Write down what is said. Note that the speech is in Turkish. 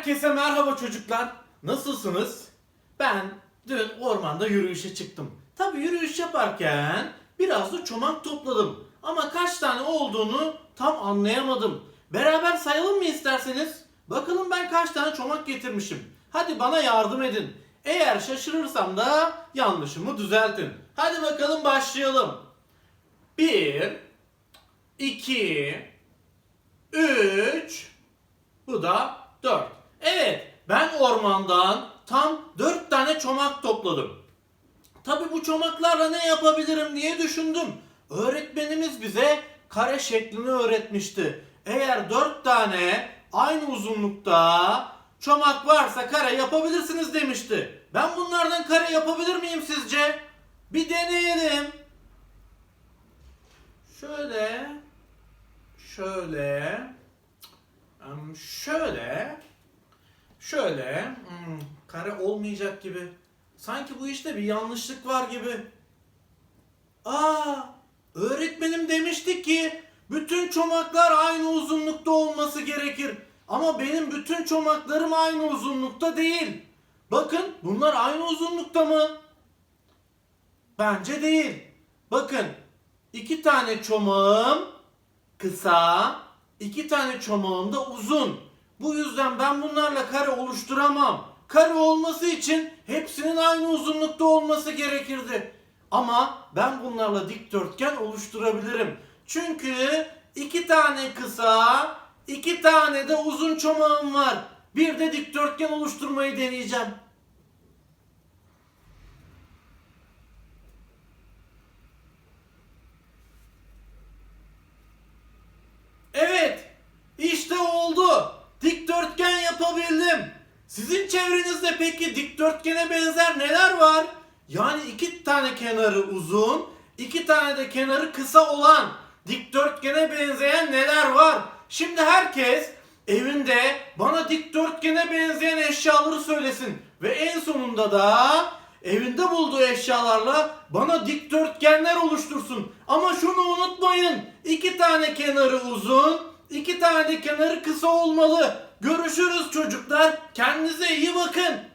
Herkese merhaba çocuklar. Nasılsınız? Ben dün ormanda yürüyüşe çıktım. Tabi yürüyüş yaparken biraz da çomak topladım. Ama kaç tane olduğunu tam anlayamadım. Beraber sayalım mı isterseniz? Bakalım ben kaç tane çomak getirmişim. Hadi bana yardım edin. Eğer şaşırırsam da yanlışımı düzeltin. Hadi bakalım başlayalım. 1 2 3 bu da 4. Evet, ben ormandan tam 4 tane çomak topladım. Tabi bu çomaklarla ne yapabilirim diye düşündüm. Öğretmenimiz bize kare şeklini öğretmişti. Eğer 4 tane aynı uzunlukta çomak varsa kare yapabilirsiniz demişti. Ben bunlardan kare yapabilir miyim sizce? Bir deneyelim. Şöyle, şöyle, Şöyle, şöyle, hmm, kare olmayacak gibi. Sanki bu işte bir yanlışlık var gibi. Aa, öğretmenim demişti ki bütün çomaklar aynı uzunlukta olması gerekir. Ama benim bütün çomaklarım aynı uzunlukta değil. Bakın bunlar aynı uzunlukta mı? Bence değil. Bakın iki tane çomağım kısa, iki tane çomağım da uzun. Bu yüzden ben bunlarla kare oluşturamam. Kare olması için hepsinin aynı uzunlukta olması gerekirdi. Ama ben bunlarla dikdörtgen oluşturabilirim. Çünkü iki tane kısa, iki tane de uzun çomağım var. Bir de dikdörtgen oluşturmayı deneyeceğim. Evet, işte oldu. Dikdörtgen yapabildim. Sizin çevrenizde peki dikdörtgene benzer neler var? Yani iki tane kenarı uzun, iki tane de kenarı kısa olan dikdörtgene benzeyen neler var? Şimdi herkes evinde bana dikdörtgene benzeyen eşyaları söylesin ve en sonunda da evinde bulduğu eşyalarla bana dikdörtgenler oluştursun. Ama şunu unutmayın. iki tane kenarı uzun, iki tane de kenarı kısa olmalı. Görüşürüz çocuklar. Kendinize iyi bakın.